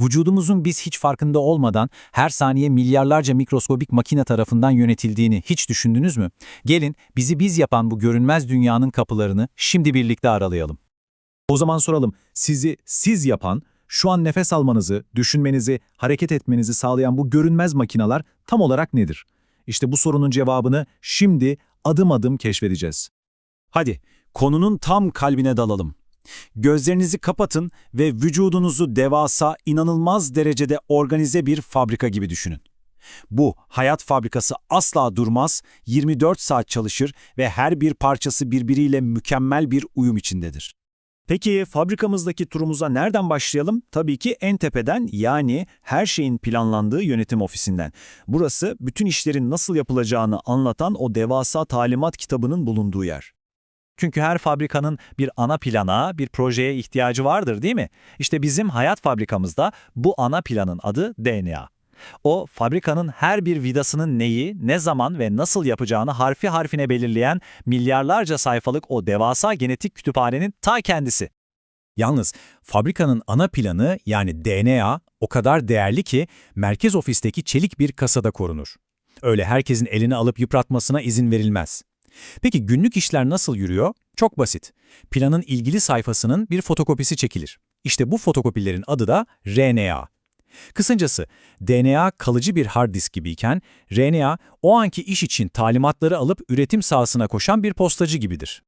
Vücudumuzun biz hiç farkında olmadan her saniye milyarlarca mikroskobik makine tarafından yönetildiğini hiç düşündünüz mü? Gelin bizi biz yapan bu görünmez dünyanın kapılarını şimdi birlikte aralayalım. O zaman soralım, sizi siz yapan, şu an nefes almanızı, düşünmenizi, hareket etmenizi sağlayan bu görünmez makineler tam olarak nedir? İşte bu sorunun cevabını şimdi adım adım keşfedeceğiz. Hadi konunun tam kalbine dalalım. Gözlerinizi kapatın ve vücudunuzu devasa, inanılmaz derecede organize bir fabrika gibi düşünün. Bu hayat fabrikası asla durmaz, 24 saat çalışır ve her bir parçası birbiriyle mükemmel bir uyum içindedir. Peki fabrikamızdaki turumuza nereden başlayalım? Tabii ki en tepeden yani her şeyin planlandığı yönetim ofisinden. Burası bütün işlerin nasıl yapılacağını anlatan o devasa talimat kitabının bulunduğu yer. Çünkü her fabrikanın bir ana plana, bir projeye ihtiyacı vardır değil mi? İşte bizim hayat fabrikamızda bu ana planın adı DNA. O, fabrikanın her bir vidasının neyi, ne zaman ve nasıl yapacağını harfi harfine belirleyen milyarlarca sayfalık o devasa genetik kütüphanenin ta kendisi. Yalnız fabrikanın ana planı yani DNA o kadar değerli ki merkez ofisteki çelik bir kasada korunur. Öyle herkesin eline alıp yıpratmasına izin verilmez. Peki günlük işler nasıl yürüyor? Çok basit. Planın ilgili sayfasının bir fotokopisi çekilir. İşte bu fotokopilerin adı da RNA. Kısacası DNA kalıcı bir hard disk gibiyken RNA o anki iş için talimatları alıp üretim sahasına koşan bir postacı gibidir.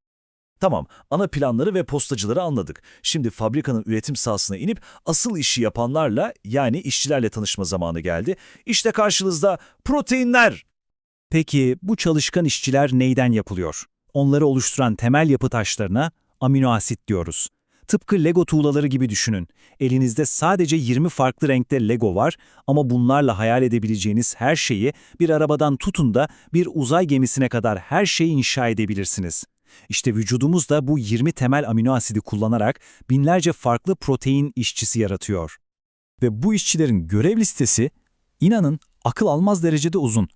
Tamam, ana planları ve postacıları anladık. Şimdi fabrikanın üretim sahasına inip asıl işi yapanlarla yani işçilerle tanışma zamanı geldi. İşte karşınızda proteinler. Peki bu çalışkan işçiler neyden yapılıyor? Onları oluşturan temel yapı taşlarına amino asit diyoruz. Tıpkı Lego tuğlaları gibi düşünün. Elinizde sadece 20 farklı renkte Lego var ama bunlarla hayal edebileceğiniz her şeyi bir arabadan tutun da bir uzay gemisine kadar her şeyi inşa edebilirsiniz. İşte vücudumuz da bu 20 temel amino asidi kullanarak binlerce farklı protein işçisi yaratıyor. Ve bu işçilerin görev listesi inanın akıl almaz derecede uzun.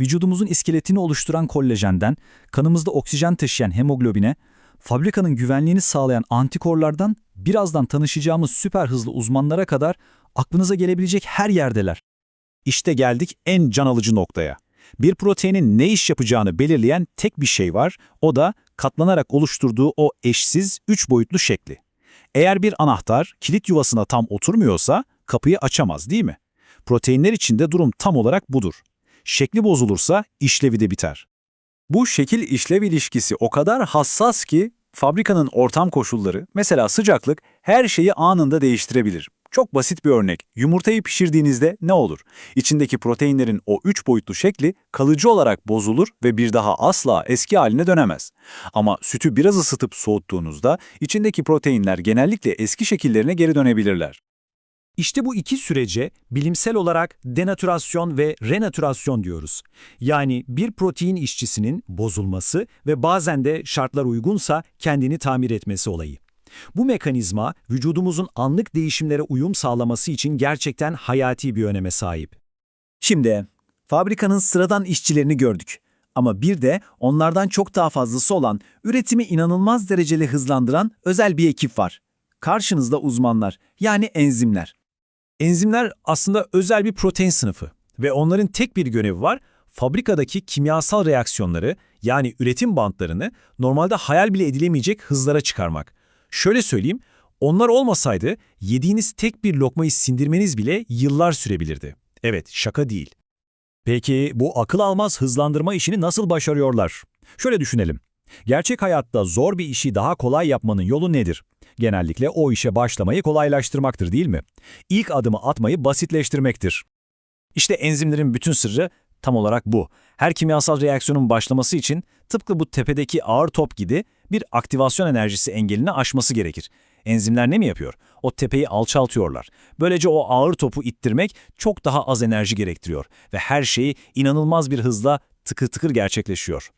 Vücudumuzun iskeletini oluşturan kollajenden, kanımızda oksijen taşıyan hemoglobine, fabrikanın güvenliğini sağlayan antikorlardan birazdan tanışacağımız süper hızlı uzmanlara kadar aklınıza gelebilecek her yerdeler. İşte geldik en can alıcı noktaya. Bir proteinin ne iş yapacağını belirleyen tek bir şey var, o da katlanarak oluşturduğu o eşsiz üç boyutlu şekli. Eğer bir anahtar kilit yuvasına tam oturmuyorsa kapıyı açamaz değil mi? Proteinler için de durum tam olarak budur. Şekli bozulursa işlevi de biter. Bu şekil işlev ilişkisi o kadar hassas ki fabrikanın ortam koşulları, mesela sıcaklık her şeyi anında değiştirebilir. Çok basit bir örnek. Yumurtayı pişirdiğinizde ne olur? İçindeki proteinlerin o üç boyutlu şekli kalıcı olarak bozulur ve bir daha asla eski haline dönemez. Ama sütü biraz ısıtıp soğuttuğunuzda içindeki proteinler genellikle eski şekillerine geri dönebilirler. İşte bu iki sürece bilimsel olarak denatürasyon ve renatürasyon diyoruz. Yani bir protein işçisinin bozulması ve bazen de şartlar uygunsa kendini tamir etmesi olayı. Bu mekanizma vücudumuzun anlık değişimlere uyum sağlaması için gerçekten hayati bir öneme sahip. Şimdi fabrikanın sıradan işçilerini gördük. Ama bir de onlardan çok daha fazlası olan, üretimi inanılmaz dereceli hızlandıran özel bir ekip var. Karşınızda uzmanlar, yani enzimler. Enzimler aslında özel bir protein sınıfı ve onların tek bir görevi var, fabrikadaki kimyasal reaksiyonları yani üretim bantlarını normalde hayal bile edilemeyecek hızlara çıkarmak. Şöyle söyleyeyim, onlar olmasaydı yediğiniz tek bir lokmayı sindirmeniz bile yıllar sürebilirdi. Evet, şaka değil. Peki bu akıl almaz hızlandırma işini nasıl başarıyorlar? Şöyle düşünelim. Gerçek hayatta zor bir işi daha kolay yapmanın yolu nedir? Genellikle o işe başlamayı kolaylaştırmaktır değil mi? İlk adımı atmayı basitleştirmektir. İşte enzimlerin bütün sırrı tam olarak bu. Her kimyasal reaksiyonun başlaması için tıpkı bu tepedeki ağır top gibi bir aktivasyon enerjisi engelini aşması gerekir. Enzimler ne mi yapıyor? O tepeyi alçaltıyorlar. Böylece o ağır topu ittirmek çok daha az enerji gerektiriyor ve her şeyi inanılmaz bir hızla tıkır tıkır gerçekleşiyor.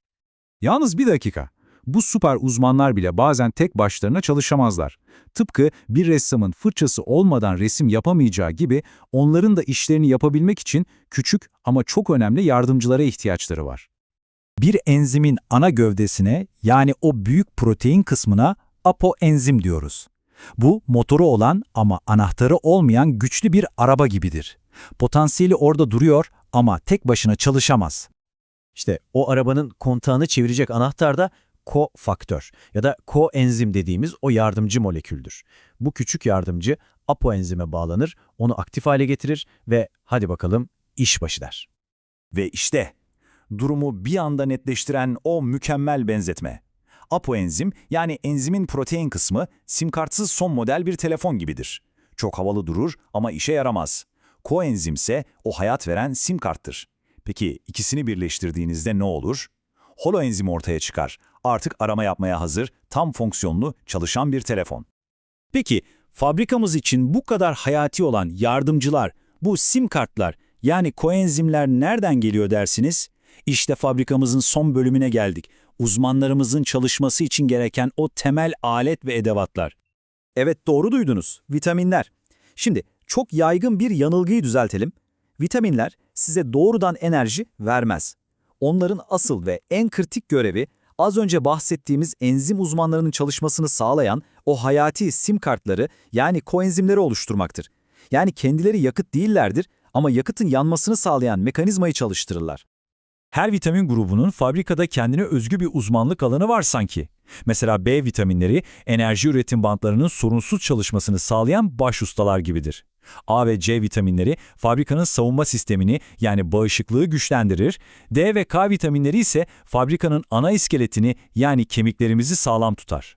Yalnız bir dakika. Bu süper uzmanlar bile bazen tek başlarına çalışamazlar. Tıpkı bir ressamın fırçası olmadan resim yapamayacağı gibi onların da işlerini yapabilmek için küçük ama çok önemli yardımcılara ihtiyaçları var. Bir enzimin ana gövdesine yani o büyük protein kısmına apoenzim diyoruz. Bu motoru olan ama anahtarı olmayan güçlü bir araba gibidir. Potansiyeli orada duruyor ama tek başına çalışamaz. İşte o arabanın kontağını çevirecek anahtar da kofaktör ya da koenzim dediğimiz o yardımcı moleküldür. Bu küçük yardımcı apoenzime bağlanır, onu aktif hale getirir ve hadi bakalım iş başı der. Ve işte durumu bir anda netleştiren o mükemmel benzetme. Apoenzim yani enzimin protein kısmı sim kartsız son model bir telefon gibidir. Çok havalı durur ama işe yaramaz. Koenzim ise o hayat veren sim karttır. Peki ikisini birleştirdiğinizde ne olur? Holoenzim ortaya çıkar. Artık arama yapmaya hazır, tam fonksiyonlu, çalışan bir telefon. Peki fabrikamız için bu kadar hayati olan yardımcılar, bu sim kartlar yani koenzimler nereden geliyor dersiniz? İşte fabrikamızın son bölümüne geldik. Uzmanlarımızın çalışması için gereken o temel alet ve edevatlar. Evet doğru duydunuz. Vitaminler. Şimdi çok yaygın bir yanılgıyı düzeltelim. Vitaminler size doğrudan enerji vermez. Onların asıl ve en kritik görevi az önce bahsettiğimiz enzim uzmanlarının çalışmasını sağlayan o hayati sim kartları yani koenzimleri oluşturmaktır. Yani kendileri yakıt değillerdir ama yakıtın yanmasını sağlayan mekanizmayı çalıştırırlar. Her vitamin grubunun fabrikada kendine özgü bir uzmanlık alanı var sanki. Mesela B vitaminleri enerji üretim bantlarının sorunsuz çalışmasını sağlayan baş ustalar gibidir. A ve C vitaminleri fabrikanın savunma sistemini yani bağışıklığı güçlendirir. D ve K vitaminleri ise fabrikanın ana iskeletini yani kemiklerimizi sağlam tutar.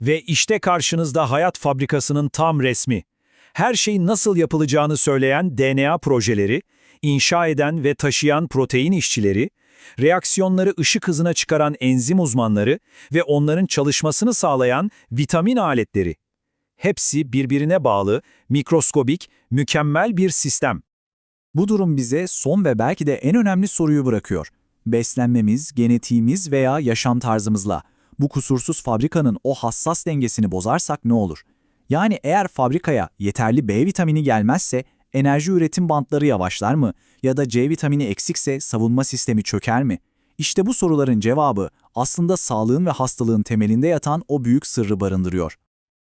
Ve işte karşınızda hayat fabrikasının tam resmi. Her şeyin nasıl yapılacağını söyleyen DNA projeleri, inşa eden ve taşıyan protein işçileri, reaksiyonları ışık hızına çıkaran enzim uzmanları ve onların çalışmasını sağlayan vitamin aletleri. Hepsi birbirine bağlı, mikroskobik, mükemmel bir sistem. Bu durum bize son ve belki de en önemli soruyu bırakıyor. Beslenmemiz, genetiğimiz veya yaşam tarzımızla bu kusursuz fabrikanın o hassas dengesini bozarsak ne olur? Yani eğer fabrikaya yeterli B vitamini gelmezse enerji üretim bantları yavaşlar mı? Ya da C vitamini eksikse savunma sistemi çöker mi? İşte bu soruların cevabı aslında sağlığın ve hastalığın temelinde yatan o büyük sırrı barındırıyor.